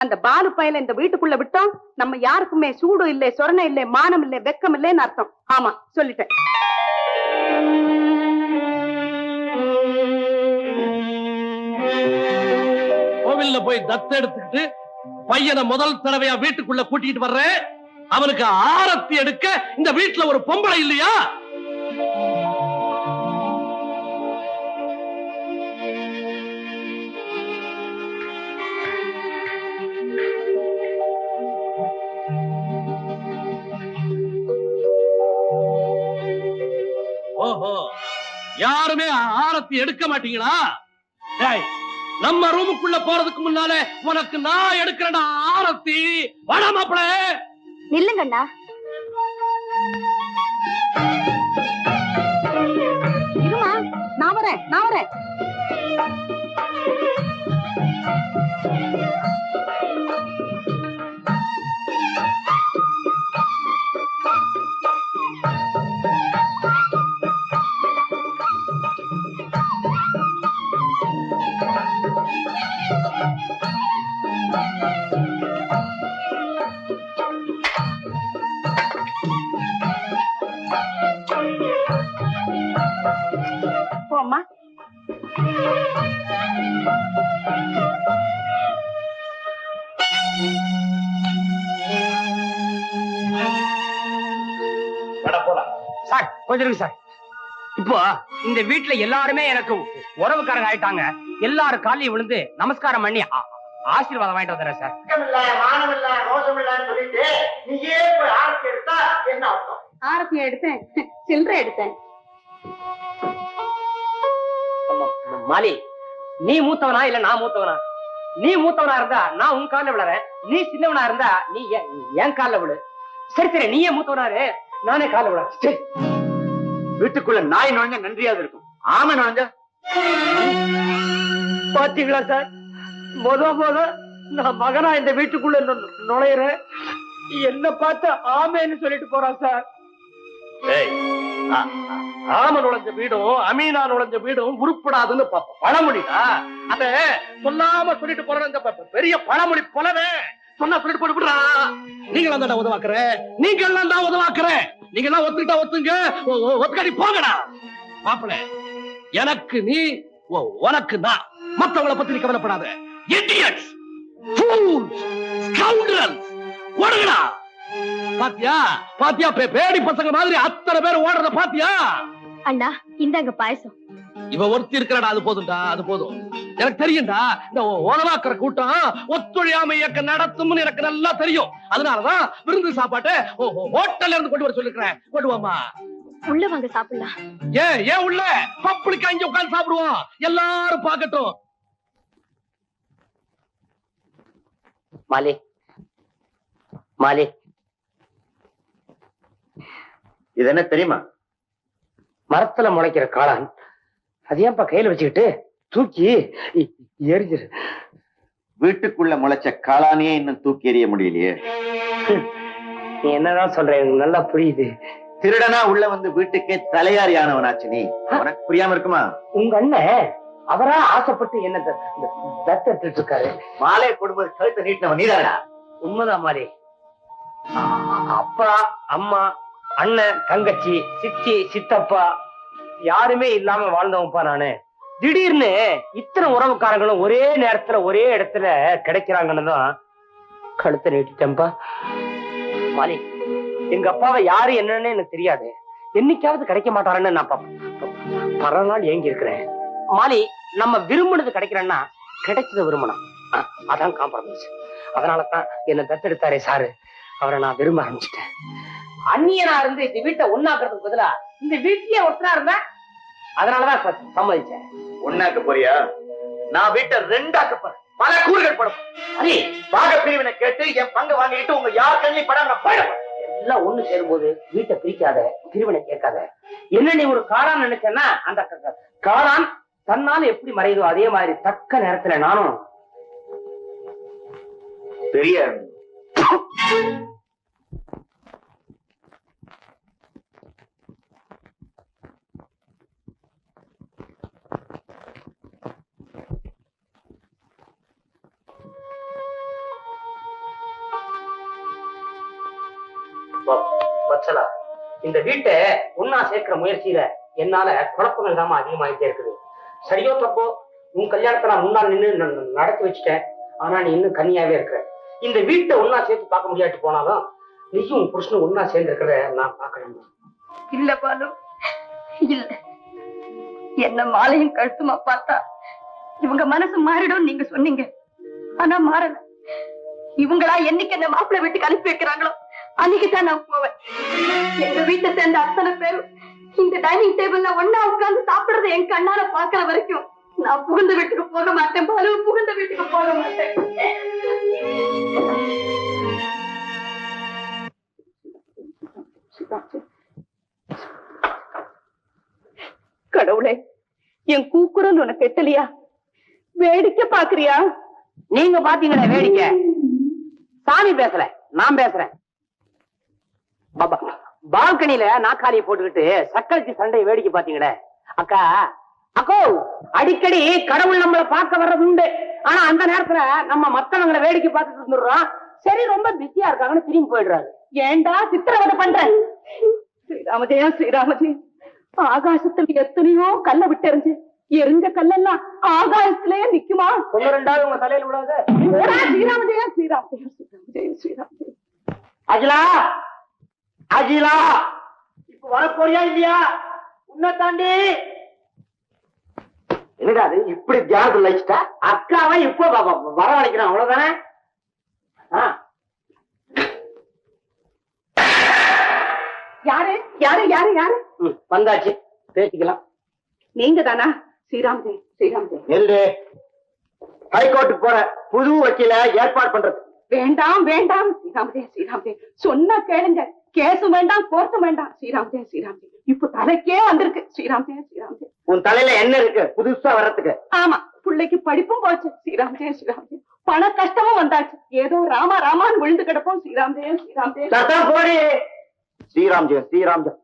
அந்த பாலு பயல இந்த வீட்டுக்குள்ள விட்டோம் நம்ம யாருக்குமே சூடு இல்லை சொரணை இல்லை மானம் இல்லை வெக்கம் இல்லைன்னு அர்த்தம். ஆமா சொல்லிட்டேன். கோவில்ல போய் தத்து எடுத்துக்கிட்டு பையனை முதல் தடவையா வீட்டுக்குள்ள கூட்டிட்டு வர்றேன். அவனுக்கு ஆரத்தி எடுக்க இந்த வீட்டுல ஒரு பொம்பளை இல்லையா? ஓஹோ. யாருமே ஆரத்தி எடுக்க மாட்டீங்களா? டேய், நம்ம ரூமுக்குள்ள போறதுக்கு முன்னாலே உனக்கு நான் எடுக்கிறேன் ஆரத்தி. வட மாப்பிள. நில்லுங்கண்ணா இருமா நான் வரேன் நான் வரேன். சார் கொஞ்சம் சார். இப்போ இந்த வீட்டுல எல்லாருமே எனக்கு உறவுக்காரங்க ஆயிட்டாங்க. எல்லாரும் காலையும் விழுந்து நமஸ்காரம் பண்ணி ஆசீர்வாதம் வாங்கிட்டு வந்துடுறேன் சார். இல்ல மானம் இல்ல ரோஷம் இல்லன்னு சொல்லிட்டு நீயே போய் ஆரத்தி எடுத்தா என்ன அர்த்தம்? ஆரத்தி எடுத்தேன். சில்லறை எடுத்தேன். மாலி நீ மூத்தவனா இல்ல நான் மூத்தவனா? நீ மூத்தவனா இருந்தா நான் உன் கால்ல விழறேன். நீ சின்னவனா இருந்தா நீ என் கால்ல விழு. சரி சரி நீயே மூத்தவனா இரு. நானே கால்ல விழறேன். சரி. வீட்டுக்குள்ள நாய் நுழைஞ்ச நன்றியாவது இருக்கும். ஆமை நுழைஞ்ச பாத்தீங்களா சார்? முத முத நான் மகனா இந்த வீட்டுக்குள்ள நு- நுழையிறேன். என்ன பார்த்து ஆமேன்னு சொல்லிட்டு போறான் சார். ஏய், ஆம நுழைஞ்ச வீடும் அமீனா நுழைஞ்ச வீடும் உருப்படாதுன்னு ப- பழமொழிடா? அத சொல்லாம சொல்லிட்டு போற இந்த பெரிய பழமொழி போலவே. சொன்னா சொல்லிட்டு போட்டு விடுறா. நீங்க எல்லாம் தான் உதவாக்குற. நீங்க எல்லாம் தான் உதவாக்குற. நீங்க எல்லாம் ஒத்துக்கிட்டா ஒத்துங்க. ஒ- ஒ- ஒத்துக்காடி போங்கடா. மாப்பிள எனக்கு நீ உனக்கு நான். மத்தவங்கள பத்தி நீ கவலைப்படாத. Idiots fools scoundrels ஓடுங்கடா பாத்தியா? பாத்தியா பேடி பசங்க மாதிரி அத்தனை பேர் ஓடுறத பாத்தியா? அண்ணா இந்தாங்க பாயசம். இவ ஒருத்தி இருக்கிறடா அது போதும்டா அது போதும். எனக்கு தெரியும்டா இந்த உணவாக்குற கூட்டம் ஒத்துழையாமை இயக்கம் நடத்தும்னு எனக்கு நல்லா தெரியும். அதனாலதான் விருந்து சாப்பாட்டை ஹோட்டல்ல இருந்து கொண்டு வர சொல்லிருக்கிறேன். கொண்டு வாமா உள்ள வாங்க சாப்பிடலாம். ஏன் ஏன் உள்ள. பப்ளிக்கா இங்க உட்கார்ந்து சாப்பிடுவோம். எல்லாரும் பார்க்கட்டும். மாலி. மாலி. இது என்ன தெரியுமா? மரத்துல முளைக்கிற காளான் அது ஏன்பா கையில வச்சுக்கிட்டு தூக்கி எரிஞ்சிரு. வீட்டுக்குள்ள முளைச்ச காளானையே இன்னும் தூக்கி எறிய முடியலையே. நீ என்னதான் சொல்ற எனக்கு நல்லா புரியுது. திருடனா உள்ள வந்து வீட்டுக்கே தலையாரி ஆனவனாச்சு நீ. உனக்கு புரியாம இருக்குமா? உங்க அண்ணன் அவரா ஆசைப்பட்டு என்ன தத்தெடுத்துட்டு இருக்காரு மாலை கொடுப்பது கழுத்தை நீட்டினவன் நீதானடா? உண்மைதான் மாதிரி அப்பா அம்மா அண்ணன் தங்கச்சி சித்தி சித்தப்பா யாருமே இல்லாம வாழ்ந்தவன்ப்பா நானு. திடீர்னு இத்தனை உறவுக்காரங்களும் ஒரே நேரத்துல ஒரே இடத்துல கிடைக்கிறாங்கன்னு தான் கழுத்தை நீட்டிட்டேன்ப்பா மாலி எங்க அப்பாவை யாரு என்னன்னு எனக்கு தெரியாது. என்னைக்காவது கிடைக்க மாட்டாருன்னு நான் பல நாள் ஏங்கி இருக்கிறேன். மாலி நம்ம விரும்பினது கிடைக்கிறேன்னா கிடைச்சதை விரும்பணும். அதான் காம்ப்ரமைஸ் அதனால தான் என்ன தத்தெடுத்தாரே சாரு. அவரை நான் விரும்ப ஆரம்பிச்சிட்டேன். அந்நியனா இருந்து இந்த வீட்டை ஒண்ணாக்குறதுக்கு பதிலா இந்த வீட்லயே ஒருத்தனா இருந்தேன். அதனாலதான் சம்மதிச்சேன். ஒன்னாக்க போறியா? நான் வீட்டை ரெண்டாக்க போறேன். பல கூறுகள் படும் அனி பாக பிரிவினை கேட்டு என் பங்கு வாங்கிட்டு உங்க யார் கண்ணில் படாம நான் போயிடுவேன் எல்லாம் ஒண்ணு சேரும்போது வீட்டை பிரிக்காத பிரிவினை கேட்காத. என்ன நீ ஒரு காளான் நினைச்சேன்னா அந்த காளான் தன்னால எப்படி மறையுதோ அதே மாதிரி தக்க நேரத்துல நானும் பெரிய வச்சலா இந்த வீட்டை ஒன்னா சேர்க்கிற முயற்சியில என்னால குழப்பங்கள் தான் அதிகமாயிட்டே இருக்குது. சரியோ தப்போ உன் கல்யாணத்தை நான் முன்னால் நின்று நடத்தி வச்சுட்டேன். ஆனா நீ இன்னும் கன்னியாவே இருக்கிற. இந்த வீட்டை ஒன்னா சேர்த்து பார்க்க முடியாட்டு போனாலும் நீயும் உன் புருஷனும் ஒன்னா சேர்ந்து இருக்கிறத நான் பார்க்கணும் இல்ல பாலு. இல்ல. என்ன மாலையும் கழுத்துமா பார்த்தா இவங்க மனசு மாறிடும் நீங்க சொன்னீங்க. ஆனா மாறல. இவங்களா என்னைக்கு என்ன மாப்பிள்ளை வீட்டுக்கு அனுப்பி வைக்கிறாங்களோ அன்னைக்கு தான் நான் போவேன். எங்க வீட்டை சேர்ந்த அத்தனை பேரும் இந்த டைனிங் டேபிள்ல ஒன்னா உட்கார்ந்து சாப்பிடுறத என் கண்ணால பாக்குற வரைக்கும் நான் புகுந்த வீட்டுக்கு போக மாட்டேன். பாலு புகுந்த வீட்டுக்கு போக மாட்டேன். கடவுளே என் கூக்குரல் உனக்கு எட்டலையா வேடிக்கை பாக்குறியா நீங்க பாத்தீங்களே வேடிக்கை. சாமி பேசல நான் பேசுறேன். பால்கனில நாக்காளியை போட்டுக்கிட்டு சக்கரத்தி சண்டை வேடிக்கை பாத்தீங்களே அக்கா அக்கோ அடிக்கடி கடவுள் நம்மள பார்க்க வர்றது உண்டு. ஆனா அந்த நேரத்துல நம்ம மத்தவங்களை வேடிக்கை பார்த்துட்டு இருந்துடுறோம். சரி ரொம்ப பிஸியா இருக்காங்கன்னு திரும்பி போயிடுறாரு. ஏண்டா சித்திரவதை பண்ற? ஸ்ரீராமஜெயா ஸ்ரீராமஜெயா ஆகாசத்துல எத்தனையோ கல்ல விட்டெறிஞ்சு எரிஞ்ச கல்லெல்லாம் ஆகாசத்திலேயே நிக்குமா? ரெண்டாவது உங்க தலையில விடாது ஸ்ரீராமஜெயா ஸ்ரீராமஜெயா ஸ்ரீராமஜெயா ஸ்ரீராமஜெயா. அகிலா அகிலா. இப்ப வரப்போறியா இல்லையா? உன்னை தாண்டி. என்னடா அது? இப்படி தியானத்துல லயிச்சிட்டா அக்காவை இப்போ வரவழைக்கிறேன். அவ்வளவுதானே? யாரு? யாரு? யாரு? யாரு? வந்தாச்சு. பேசிக்கலாம். நீங்க தானா ஸ்ரீராமஜெயா ஸ்ரீராமஜெயா நெல்லு. ஹைகோர்ட்டுக்கு போற புது வக்கீல ஏற்பாடு பண்றது. வேண்டாம் வேண்டாம். ஸ்ரீராமஜெயா ஸ்ரீராமஜெயா சொன்னா கேளுங்க. கேசும் வேண்டாம் கோர்த்தும் வேண்டாம். ஸ்ரீராமஜெயா ஸ்ரீராமஜெயா இப்ப தலைக்கே வந்திருக்கு. ஸ்ரீராமஜெயா ஸ்ரீராமஜெயா உன் தலையில என்ன இருக்கு? புதுசா வர்றதுக்கு. ஆமா பிள்ளைக்கு படிப்பும் போச்சு. ஸ்ரீராமஜெயா ஸ்ரீராமஜெயா பண கஷ்டமும் வந்தாச்சு. ஏதோ ராமா ராமான்னு விழுந்து கிடப்போம். ஸ்ரீராமஜெயா ஸ்ரீராமஜெயா சத்தம் போடி. ஸ்ரீராம் ஜெயம் ஸ்ரீராம் ஜெயம்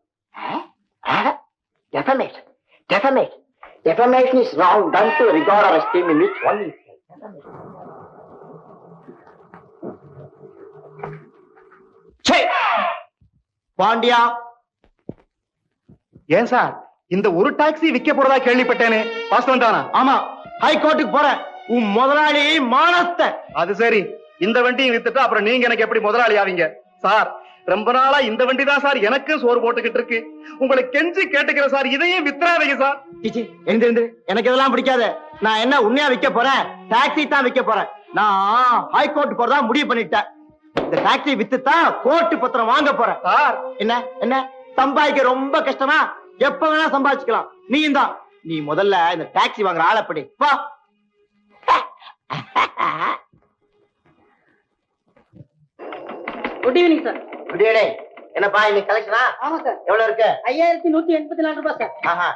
defamation defamation defamation is wrong. Done to regard or esteem in which one is ச்சே! பாண்டியா? ஏன் சார்? இந்த ஒரு டாக்ஸி விற்க போறதா கேள்விப்பட்டேனே. வாஸ்தவம் தானா ஆமா. ஹைகோர்ட்டுக்கு போறேன். உன் முதலாளி மானஸ்த. அது சரி. இந்த வண்டியும் வித்துட்டு அப்புறம் நீங்க எனக்கு எப்படி முதலாளி ஆவீங்க? சார் ரொம்ப நாளா இந்த வண்டி தான் சார் எனக்கு சோறு போட்டுக்கிட்டு இருக்கு. உங்களை கெஞ்சி கேட்டுக்கிறேன் சார். இதையும் வித்துறாதீங்க சார். எழுந்திருந்து எனக்கு இதெல்லாம் பிடிக்காது. நான் என்ன உண்மையா விற்க போறேன்? டாக்ஸி தான் விற்க போறேன். நான் ஹைகோர்ட் போறதா முடிவு பண்ணிட்டேன். இந்த டாக்ஸி வித்து தான் கோர்ட்டு பத்திரம் வாங்க போறேன் சார். என்ன என்ன? சம்பாதிக்க ரொம்ப கஷ்டமா? எப்ப வேணா சம்பாதிச்சுக்கலாம். நீயும் தான். நீ முதல்ல இந்த டாக்ஸி வாங்குற ஆளப்படி வா. குட் ஈவினிங் சார் குடியடே என்னப்பா இன்னைக்கு கலெக்ஷனா ஆமா சார் எவ்வளவு இருக்கு? ஐயாயிரத்தி நூத்தி எண்பத்தி நாலு ரூபாய் சார் ஆஹா.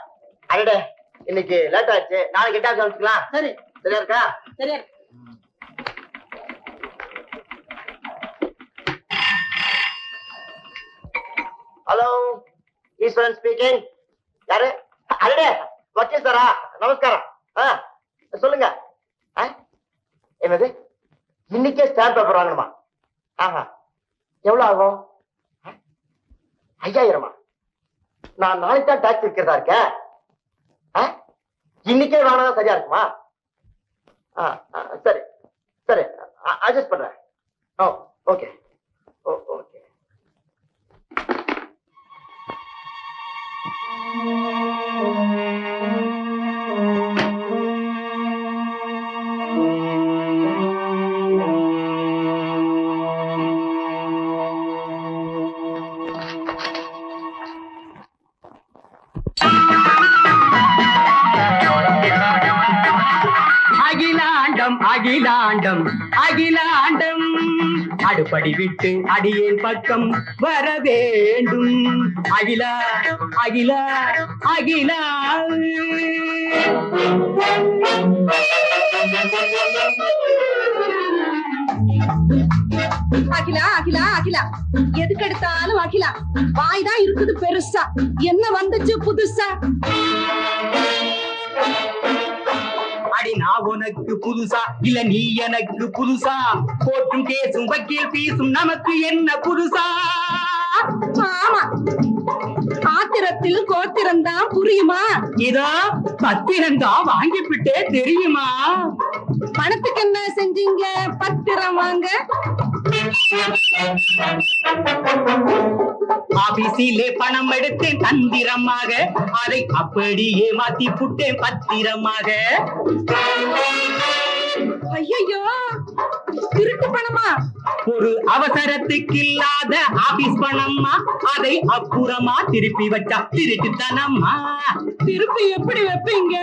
அடடே. இன்னைக்கு லேட் ஆச்சு நாளைக்கு டாக்ஸி வந்துக்கலாம் சரி. சரியா இருக்கா? சரியா ஹலோ ஈஸ்வரன் ஸ்பீக்கிங் யாரு? அடடே வக்கீல் சாரா நமஸ்காரம். ஆ சொல்லுங்க. ஆ? என்னது? இன்னைக்கே ஸ்டாம்ப் பேப்பர் வாங்கணுமா? ஆஹா எவ்வளவு ஆகும்? ஐயாயிரமா? நான் நாளைக்கு தான் டாக்ஸ் விற்கிறதா இருக்கேன்? ஆ? இன்னைக்கே வாங்கினா சரியா இருக்குமா? ஆ, ஆ, சரி சரி அட்ஜஸ்ட் பண்றேன். Oh okay oh okay Akilandam Akilandam. அடுப்படி விட்டு அடியேன் பக்கம் வர வேண்டும். அகிலா அகிலா அகிலா. அகிலா அகிலா அகிலா. எதுக்கு எடுத்தாலும் அகிலா. வாய் தான் இருக்குது பெருசா. என்ன வந்துச்சு புதுசா? உனக்கு புதுசா? இல்ல நீ எனக்கு புதுசா? போற்றும் கேசும் வக்கீல் பீசும் நமக்கு என்ன புதுசா? ஆமா. பாத்திரத்தில் கோத்திரம் தான் புரியுமா? இதோ பத்திரம் தான் வாங்கிவிட்டே தெரியுமா? பணத்துக்கு என்ன செஞ்சீங்க? பத்திரம் வாங்க. ஆபீஸிலே பணம் எடுத்தேன் தந்திரமாக. அதை அப்படியே மாத்தி புட்டேன் பத்திரமாக. ஐயோ திருட்டு பணமா? ஒரு அவசரத்துக்கு இல்லாத ஆபீஸ் பணம்மா. அதை அப்புறமா திருப்பி வச்சா திருட்டுத்தனம்மா. திருப்பி எப்படி வைப்பீங்க?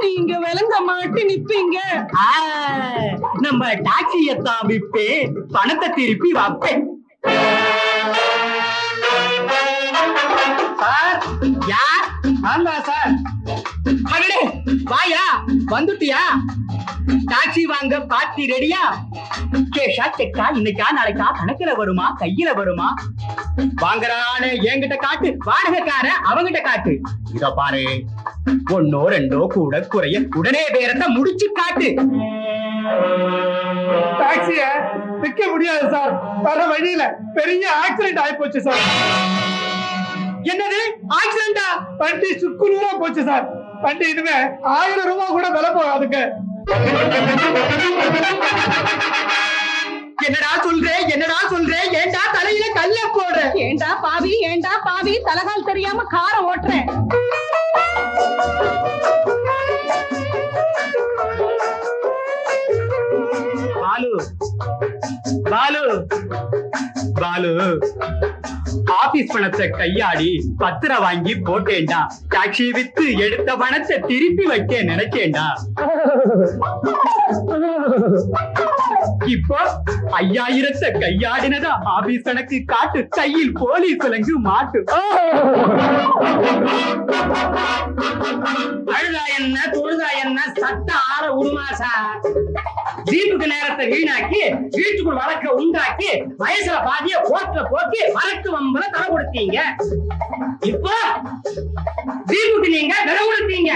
நீங்க விளங்க மாட்டி நிப்பீங்க. நம்ம டாக்ஸியத்தான் விப்பேன். பணத்தை திருப்பி வைப்பேன். சார் யார்? ஆமா சார். வாயா வந்துட்டியா? டாக்ஸி வாங்க பாத்தி ரெடியா? கேஷா செக்கா இன்னைக்கா நாளைக்கா கணக்குல வருமா கையில வருமா? வாங்குறானே என்கிட்ட காட்டு. வாடகைக்கார அவங்கிட்ட காட்டு. இத பாரு. ஒன்னோ ரெண்டோ கூட குறைய உடனே பேரத்தை முடிச்சு காட்டு. டாக்ஸிய விற்க முடியாது சார். வர வழியில பெரிய ஆக்சிடென்ட் ஆகி போச்சு சார். என்னது? ஆக்சிடென்டா வண்டி சுக்குநூறா போச்சு சார். வண்டி இனிமே ஆயிரம் ரூபாய் கூட விலை போகாதுங்க. என்னடா சொல்ற? என்னடா சொல்ற? ஏன்டா தலையில கல்ல போடுற? ஏண்டா பாவி? ஏண்டா பாவி? தலகால் தெரியாம காரை ஓட்டுறேன் பாலு. பாலு. பாலு. ஆபீஸ் பணத்தை கையாடி பத்திரம் வாங்கி போட்டேன்டா. டாக்ஸி வித்து எடுத்த பணத்தை திருப்பி வைக்க நினைச்சேன்டா இப்போ ஐயாயிரத்தை கையாடினதா ஆபீஸ் கணக்கு காட்டு. கையில் போலீஸ் விலங்கு மாட்டு. அழுதா என்ன தொழுதா என்ன சட்ட ஆற உருமா சார்? ஜீப்புக்கு நேரத்தை வீணாக்கி வீட்டுக்குள் வழக்க உண்டாக்கி வயசுல பாதிய போட்டுல போக்கி வழக்கு வம்புல தலை கொடுத்தீங்க. இப்போ ஜீப்புக்கு நீங்க விலை கொடுத்தீங்க.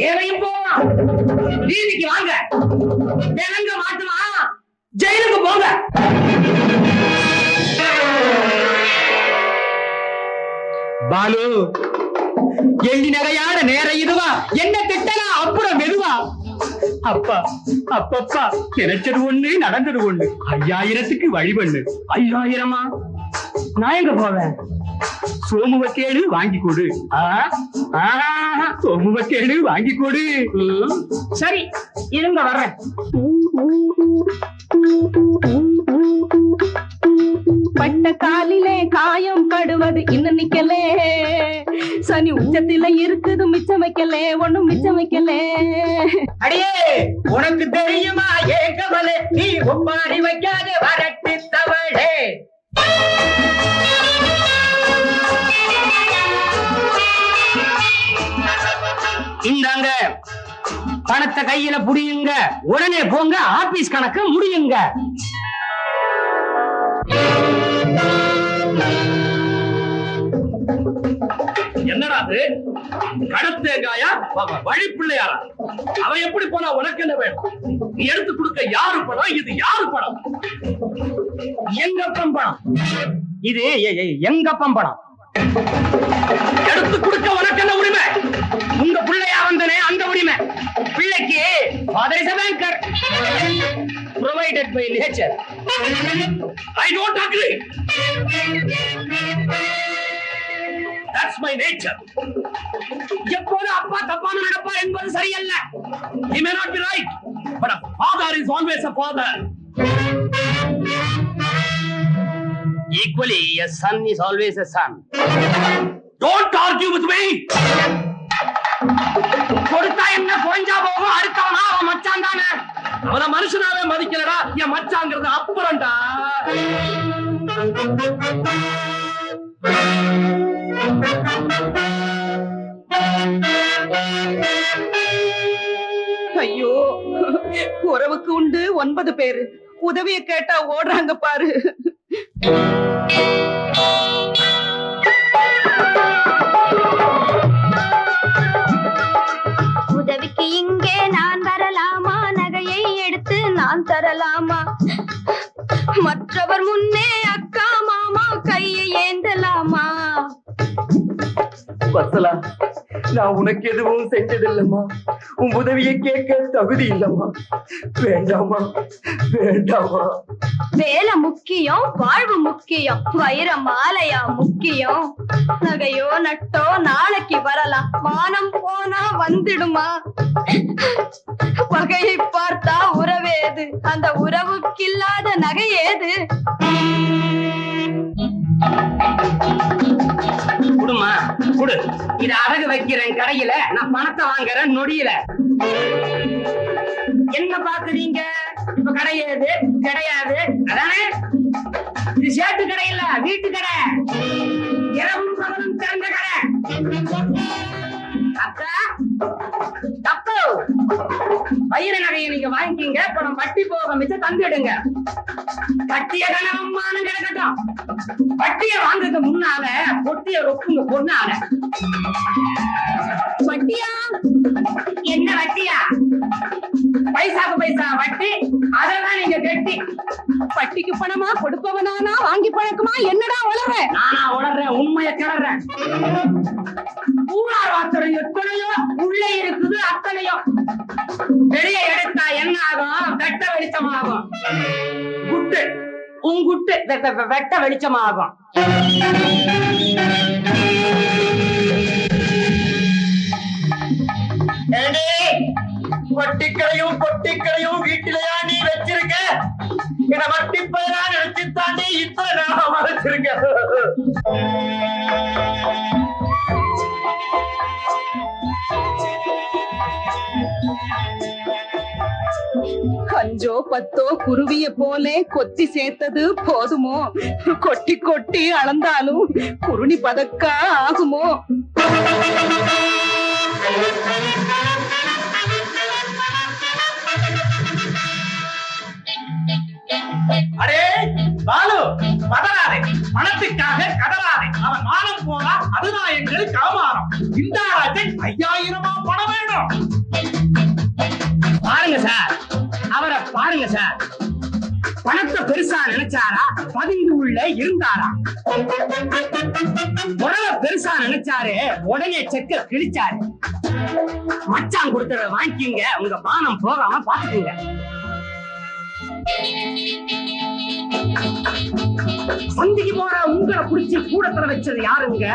தேவையும் போகலாம். வீதிக்கு வாங்க. விலங்க மாட்டுமா? ஜெயிலுக்கு போங்க. பாலு எள்ளி நிறையான நேரம் இதுவா? என்ன திட்டலாம் அப்புறம் மெதுவா? அப்பா அப்பப்பா. நினைச்சது ஒண்ணு நடந்தது ஒண்ணு. ஐயாயிரத்துக்கு வழி பண்ணு. ஐயாயிரமா? நான் எங்க போவேன்? சோமுவ கேடு வாங்கி கொடு. ஆ? ஆஹா, சோமுவ கேடு வாங்கி கொடு. சரி இருங்க வர்றேன். பட்ட காலிலே காயம் படுவது இன்னும் நிக்கலே. சனி உச்சத்தில இருக்குது. மிச்சம் வைக்கலே ஒண்ணும் மிச்சம் வைக்கலே. அடியே உனக்கு தெரியுமா ஏ கவலை? நீ ஒப்பாரி வைக்காத வரட்டு தவளே இந்தாங்க பணத்தை கையில புடியுங்க. உடனே போங்க ஆபீஸ் கணக்கு முடியுங்க. என்னடா கடத்தேங்காயா வழி பிள்ளையாரா. அவன் எப்படி போனா உனக்கு என்ன வேணும்? நீ எடுத்து கொடுக்க யாரு படம் இது யாரு பணம்? எங்கப்பம் படம் இது எங்க எ- எடுத்து கொடுக்க உனக்கு என்ன உரிமை? உங்க பிள்ளையா வந்தனே அந்த உரிமை. பிள்ளைக்கு father is a banker. Provided by nature. I don't agree that's my nature எப்போது அப்பா தப்பான நடப்பார் என்பது சரியல்ல. He may not be right, but a father is always a father. equally a son is always a son. Don't argue with me. கொடுத்தா என்ன கொஞ்சா போகும்? அடுத்தவனா அவன் மச்சான் தானே. அவன மனுஷனாவே மதிக்கலடா. என் மச்சாங்கிறது அப்புறம்டா. ஐயோ உறவுக்கு உண்டு ஒன்பது பேரு. உதவிய கேட்டா ஓடுறாங்க பாரு. உதவிக்கு இங்கே நான் வரலாமா நகையை எடுத்து நான் தரலாமா? மற்றவர் முன்னே வசலா நான் உனக்கு எதுவும் செஞ்சதில்லம்மா. உன் உதவியை கேட்க தகுதி இல்லம்மா. வேண்டாமா வேண்டாமா வேலை முக்கியம் வாழ்வு முக்கியம் வைர மாலையா முக்கியம். நகையோ நட்டோ நாளைக்கு வரலாம். மானம் போனா வந்துடுமா? வகையை பார்த்தா உறவேது. அந்த உறவுக்கில்லாத நகை ஏது? குடுமா குடு. இது அடகு வைக்கிறேன் கடையில. நான் பணத்தை வாங்குறேன் நொடியில. என்ன பாக்குறீங்க? இப்ப கிடையாது கிடையாது அதானே? இது சேட்டு கடை இல்ல வீட்டு கடை. இரவும் பகலும் திறந்த கடை. அக்கா தப்பு. வயிறு நகையை நீங்க வாங்கிக்கீங்க. பணம் வட்டி போக மிச்ச தந்துடுங்க. பட்டிய கனவம்மானு கிடக்கட்டும் பட்டிய வாங்குறதுக்கு முன்னால பொட்டிய ரொக்குங்க பொண்ணால. வட்டியா? என்ன வட்டியா? பைசாக்கு பைசா வட்டி. அதெல்லாம் நீங்க கட்டி. பட்டிக்கு பணமா கொடுப்பவனானா வாங்கி பழக்கமா? என்னடா உளற? நானா உணர்றேன் உண்மையை கிளறேன். ஊரார் வார்த்தை எத்தனையோ உள்ளே இருக்குது அத்தனையோ. வெளியே எடுத்தா என்ன ஆகும்? வெட்ட வெளிச்சமாகும். குட்டு. உன் குட்டு. வெட்ட வெளிச்சமாகும். ஏண்டி? வட்டிக்கடையும் பொட்டிக்கடையும் வீட்டிலையா நீ வச்சிருக்க? என வட்டி பயிரா நினைச்சு தாண்டி இத்தனை நேரம் வச்சிருக்க. அஞ்சோ பத்தோ குருவிய போலே கொத்தி சேர்த்தது போதுமோ? கொட்டி கொட்டி அளந்தாலும் குருணி பதக்கா ஆகுமோ? பதுங்கி இருந்தாரா? உறவை பெருசா நினைச்சாரு உடனே செக்க கிழிச்சாரு. மச்சான் கொடுத்தத வாங்கிக்கிங்க உங்க பானம் போகாம பாத்துக்குங்க சந்திக்கு போற உங்களை புடிச்சு கூடத்துல வச்சது யாருங்க?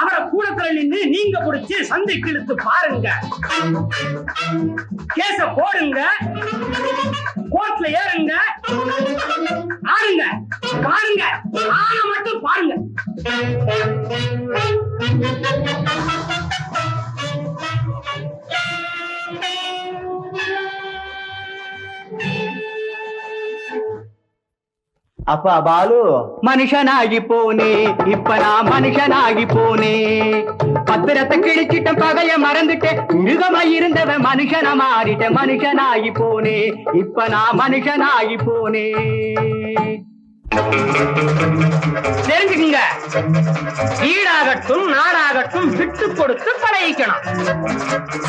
அவரை கூடத்துல நின்று நீங்க புடிச்சு சந்தைக்கு இழுத்து பாருங்க. கேச போடுங்க. கோர்ட்ல ஏறுங்க. ஆடுங்க. காருங்க ஆன மட்டும் பாருங்க. அப்பா பாலு மனுஷனாகி போனே இப்ப நான் மனுஷனாகி போனே பத்திரத்தை கிழிச்சிட்ட பகைய மறந்துட்டேன் மிருகமா இருந்தவன் மனுஷனா மாறிட்ட மனுஷனாகி போனே இப்ப நான் மனுஷனாகி போனே தெரிஞ்சுக்குங்க. வீடாகட்டும் நாடாகட்டும் விட்டு கொடுத்து பழகிக்கணும்.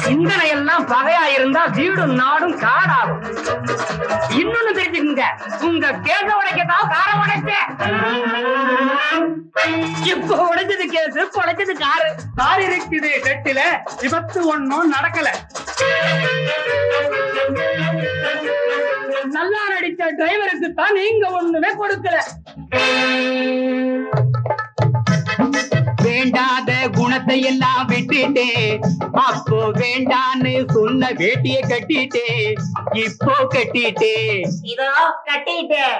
சிந்தனை எல்லாம் பகையா இருந்தா வீடும் நாடும் காடாகும். இன்னொன்னு தெரிஞ்சுக்குங்க. உங்க கேச உடைக்கதான் காரம் உடைக்க இப்ப உடைச்சது கேசு உடைச்சது காரு. கார் இருக்குது கட்டில விபத்து ஒன்னும் நடக்கல. நல்லா நடிச்ச டிரைவருக்கு தான் நீங்க ஒண்ணுமே கொடுக்கல. வேண்டாத குணத்தை எல்லாம் விட்டுட்டே அப்போ வேண்டான்னு சொன்ன வேட்டிய கட்டிட்டே இப்போ கட்டிட்டே. இதோ கட்டிட்டேன்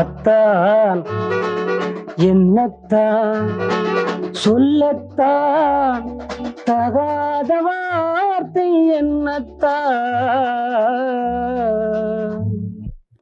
அத்தான். என்னத்தான் சொல்லத்தான் தகாத வார்த்தை என்னத்தான்?